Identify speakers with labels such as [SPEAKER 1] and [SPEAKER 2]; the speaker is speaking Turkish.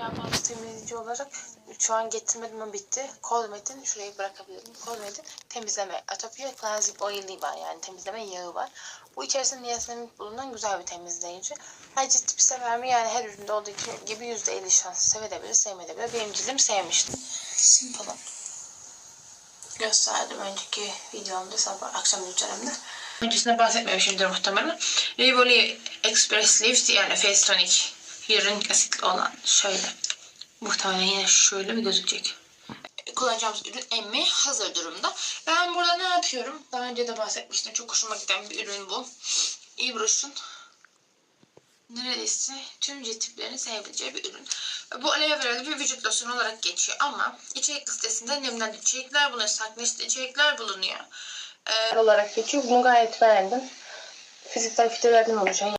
[SPEAKER 1] Yapmamız temizleyici olarak şu an getirmedim ama bitti. Colmet'in şurayı bırakabilirim. Colmet'in temizleme Atopia Cleansing Oil'i var yani temizleme yağı var. Bu içerisinde niasinamid bulunan güzel bir temizleyici. Her cilt tipi sever mi? Yani her üründe olduğu gibi %50 şans sevebilir, sevmeyebilir. Benim cildim sevmişti. Simple'ın gösterdim önceki videomda sabah akşam üzerinde. Öncesinde bahsetmemişimdir muhtemelen. Rivoli Express Lift yani Face Tonic hyaluronik asitli olan şöyle. Muhtemelen yine şöyle bir gözükecek. Kullanacağımız ürün emmi hazır durumda. Ben burada ne yapıyorum? Daha önce de bahsetmiştim. Çok hoşuma giden bir ürün bu. Ibrush'un neredeyse tüm cilt tiplerini sevebileceği bir ürün. Bu aloe veralı bir vücut losyonu olarak geçiyor ama içerik listesinde nemlendirici içerikler bulunuyor, sakinleştirici içerikler bulunuyor. Ee, olarak geçiyor. Bunu gayet beğendim. Fiziksel filtrelerden oluşan